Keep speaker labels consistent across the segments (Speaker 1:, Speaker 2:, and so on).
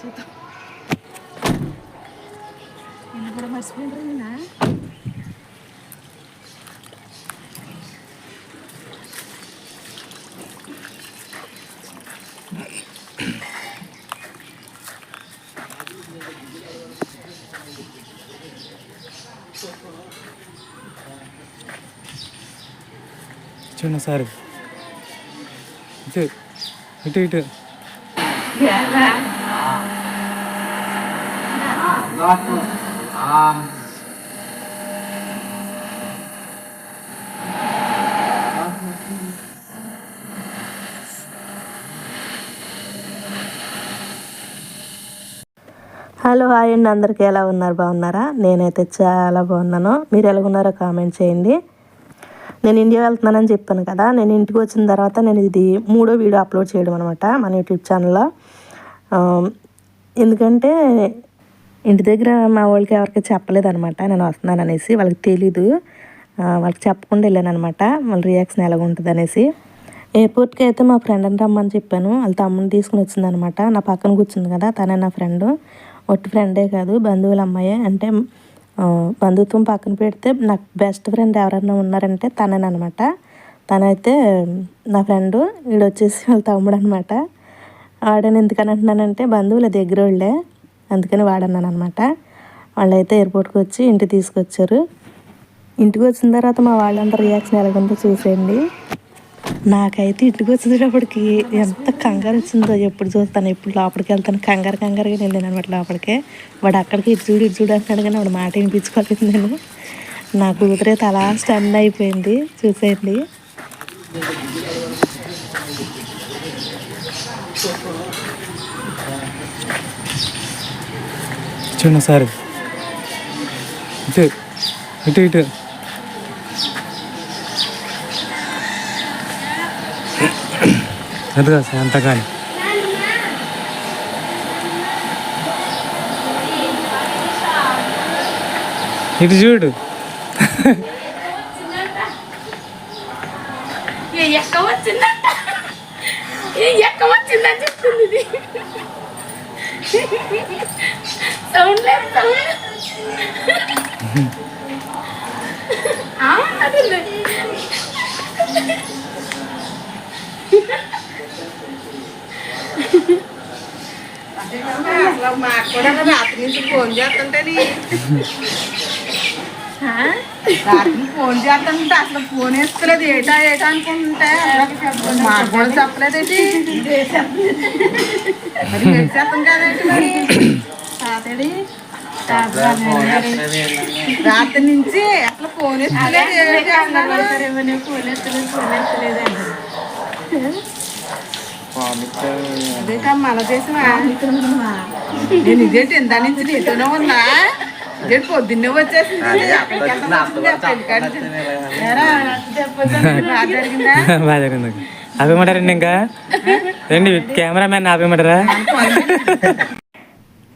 Speaker 1: చూద్దాం నిన్ను కూడా మర్చిపోయింటారు నిన్న
Speaker 2: చూడండి సార్ ఇటు ఇటు ఇటు
Speaker 3: హలో హాయ్ అండి. అందరికీ ఎలా ఉన్నారు? బాగున్నారా? నేనైతే చాలా బాగున్నాను. మీరు ఎలాగున్నారో కామెంట్ చేయండి. నేను ఇండియా వెళ్తున్నానని చెప్పాను కదా. నేను ఇంటికి వచ్చిన తర్వాత నేను ఇది మూడో వీడియో అప్లోడ్ చేయడం అనమాట మన యూట్యూబ్ ఛానల్లో. ఎందుకంటే ఇంటి దగ్గర మా వాళ్ళకి ఎవరికి చెప్పలేదనమాట నేను వస్తున్నాను అనేసి వాళ్ళకి తెలీదు. వాళ్ళకి చెప్పకుండా వెళ్ళాను అనమాట వాళ్ళ రియాక్షన్ ఎలాగ ఉంటుంది అనేసి ఎయిర్పోర్ట్కి అయితే మా ఫ్రెండ్ని రమ్మని చెప్పాను. వాళ్ళ తమ్ముని తీసుకుని వచ్చిందనమాట నా పక్కన కూర్చుంది కదా తనే నా ఫ్రెండ్ ఒట్టి ఫ్రెండే కాదు బంధువుల అమ్మాయే. అంటే బంధుత్వం పక్కన పెడితే నాకు బెస్ట్ ఫ్రెండ్ ఎవరైనా ఉన్నారంటే తనేనమాట తనైతే నా ఫ్రెండ్ వీడు వచ్చేసి వాళ్ళ తమ్ముడు అనమాట వాడని ఎందుకని అంటున్నానంటే బంధువుల దగ్గర వాళ్ళే అందుకని వాడన్నాను అనమాట వాళ్ళైతే ఎయిర్పోర్ట్కి వచ్చి ఇంటికి తీసుకొచ్చారు. ఇంటికి వచ్చిన తర్వాత మా వాళ్ళంతా రియాక్షన్ ఎలాగుందో చూసేయండి. నాకైతే ఇంటికి వచ్చేటప్పటికి ఎంత కంగారు వచ్చిందో ఎప్పుడు చూస్తాను ఎప్పుడు లోపలికి వెళ్తాను కంగారు కంగారుగా వెళ్ళాను అనమాట లోపలికి. వాడు అక్కడికి ఇటు చూడు ఇటు చూడు అంటున్నాడు కానీ వాడు మాట వినిపించుకోలేదు నేను. నా కూతురైతే అలా స్టన్ అయిపోయింది. చూసేయండి.
Speaker 2: చూడండి ఒకసారి ఇటు ఇటు ఇటు. అదిగా సార్ అంత కానీ ఇటు చూడు.
Speaker 1: ఎక్క వచ్చిందంట? ఎక్క వచ్చిందని చెప్తుంది
Speaker 4: మాకు కూడా రాత్రి నుంచి ఫోన్ చేస్తుంటే రాత్రి ఫోన్ చేస్తుంటే అసలు ఫోన్ వేసుకోలేదు ఏటా ఏటా అనుకుంటే మాకు కూడా చెప్పలేదేంటి మరి వేసేస్తాం కదేంటి మరి తాతడి రాత్రి నుంచి అసలు ఫోన్
Speaker 1: ఎత్తలేదు. ఫోన్
Speaker 4: మన దేశమా నేను ఇదేంటి ఇందా నుంచి నీతోనే ఉన్నా. ఇదేంటి పొద్దున్నే వచ్చేసింది. జరిగింది?
Speaker 2: ఆపేయమంటారండి ఇంకా? రండి కెమెరామ్యాన్ ఆపేయమంటారా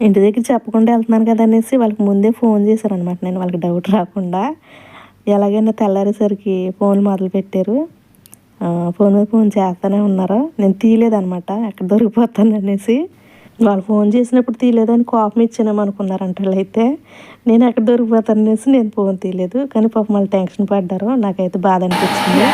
Speaker 3: ఇంటి దగ్గర చెప్పకుండా వెళ్తున్నాను కదా అనేసి వాళ్ళకి ముందే ఫోన్ చేశారు అనమాట నేను వాళ్ళకి డౌట్ రాకుండా. ఎలాగైనా తెల్లారేసరికి ఫోన్లు మొదలు పెట్టారు. ఫోన్ మీద ఫోన్ చేస్తూనే ఉన్నారు. నేను తీయలేదనమాట ఎక్కడ దొరికిపోతాను అనేసి. వాళ్ళు ఫోన్ చేసినప్పుడు తీయలేదని కోపం ఇచ్చినాం అనుకున్నారంట అయితే నేను ఎక్కడ దొరికిపోతాను అనేసి నేను ఫోన్ తీయలేదు. కానీ పాపం వాళ్ళు టెన్షన్ పడ్డారు. నాకైతే బాధ అనిపించింది.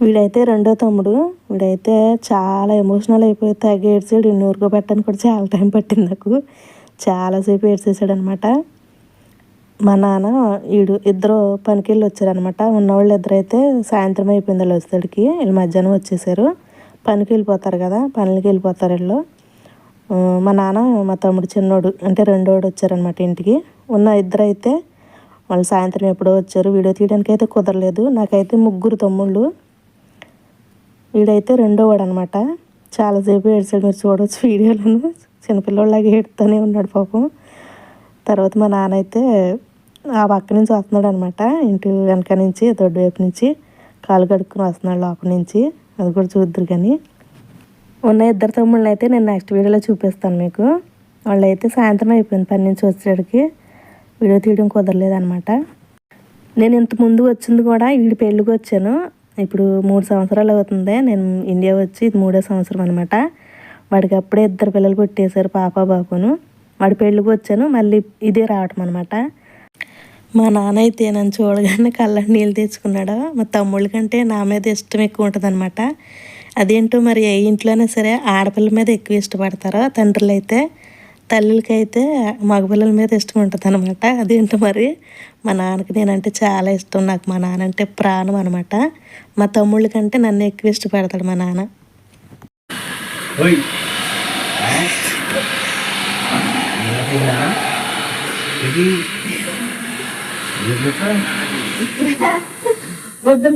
Speaker 3: వీడైతే రెండో తమ్ముడు. వీడైతే చాలా ఎమోషనల్ అయిపోయి తెగ ఏడ్చాడు. ఇన్ని ఊరుకోబెట్టడానికి కూడా చాలా టైం పట్టింది నాకు. చాలాసేపు ఏడ్చేసాడు అనమాట మా నాన్న వీడు ఇద్దరు పనికి వెళ్ళి వచ్చారనమాట. ఉన్నవాళ్ళు ఇద్దరైతే సాయంత్రం అయిపోయింది వాళ్ళు వస్తాడికి వీళ్ళు మధ్యాహ్నం వచ్చేసారు. పనికి వెళ్ళిపోతారు కదా పనులకి వెళ్ళిపోతారు వీళ్ళు. మా నాన్న మా తమ్ముడు చిన్నోడు అంటే రెండోడు వచ్చారనమాట ఇంటికి. ఉన్న ఇద్దరు అయితే వాళ్ళు సాయంత్రం ఎప్పుడో వచ్చారు. వీడియో తీయడానికి అయితే కుదరలేదు. నాకైతే ముగ్గురు తమ్ముళ్ళు. వీడైతే రెండో వాడు అనమాట చాలాసేపు ఏడ్చాడు మీరు చూడవచ్చు వీడియోలను. చిన్నపిల్లలాగా ఏడుతూనే ఉన్నాడు పాపం. తర్వాత మా నాన్న అయితే ఆ పక్క నుంచి వస్తున్నాడు అనమాట ఇంటి వెనక నుంచి దొడ్డు వైపు నుంచి కాలు కడుక్కుని వస్తున్నాడు లోపల నుంచి. అది కూడా చూద్దరు కానీ. ఉన్న ఇద్దరు తమ్ముళ్ళని అయితే నేను నెక్స్ట్ వీడియోలో చూపిస్తాను మీకు. వాళ్ళు అయితే సాయంత్రం అయిపోయింది పని నుంచి వచ్చేటికి. వీడియో తీయడం కుదరలేదనమాట. నేను ఇంత ముందు వచ్చింది కూడా వీడి పెళ్ళికి వచ్చాను. ఇప్పుడు మూడు సంవత్సరాలు అవుతుంది. నేను ఇండియా వచ్చి ఇది మూడో సంవత్సరం అనమాట వాడికి అప్పుడే ఇద్దరు పిల్లలు పుట్టేశారు పాప బాబును. వాడి పెళ్ళికి వచ్చాను మళ్ళీ ఇదే రావటం అనమాట మా నాన్న అయితే నన్ను చూడగానే కళ్ళ నీళ్ళు తెచ్చుకున్నాడు. మా తమ్ముళ్ళ కంటే నా మీద ఇష్టం ఎక్కువ ఉంటుందన్నమాట అదేంటో మరి ఏ ఇంట్లోనే సరే ఆడపిల్ల మీద ఎక్కువ ఇష్టపడతారో తండ్రులు అయితే తల్లులకి అయితే మగపిల్లల మీద ఇష్టం ఉంటుంది అనమాట అదేంటో మరి? మా నాన్నకి నేనంటే చాలా ఇష్టం. నాకు మా నాన్న అంటే ప్రాణం అనమాట మా తమ్ముళ్ళ కంటే నన్ను ఎక్కువ ఇష్టపడతాడు మా నాన్న.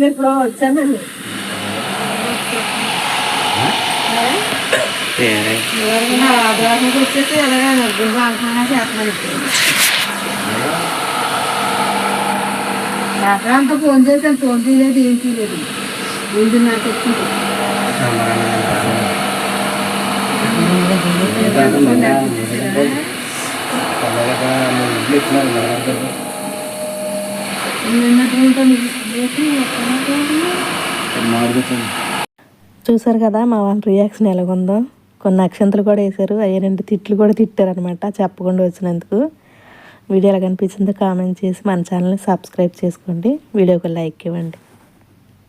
Speaker 1: ఇప్పుడు వచ్చానండి.
Speaker 4: ఆదివారానికి వచ్చేసి చేస్తున్నాను ఫోన్ చేశాను ఫోన్ తీయలేదు ఏం తీయలేదు ముందు నాకు వచ్చింది
Speaker 3: చూసారు కదా మా వాళ్ళ రియాక్షన్ ఎలాగుందో? కొన్ని అక్షంతలు కూడా వేశారు. అయ్యే రెండు తిట్లు కూడా తిట్టారనమాట చెప్పకుండా వచ్చినందుకు. వీడియో ఎలా కనిపించిందో కామెంట్ చేసి మన ఛానల్ని సబ్స్క్రైబ్ చేసుకోండి. వీడియోకి లైక్ ఇవ్వండి.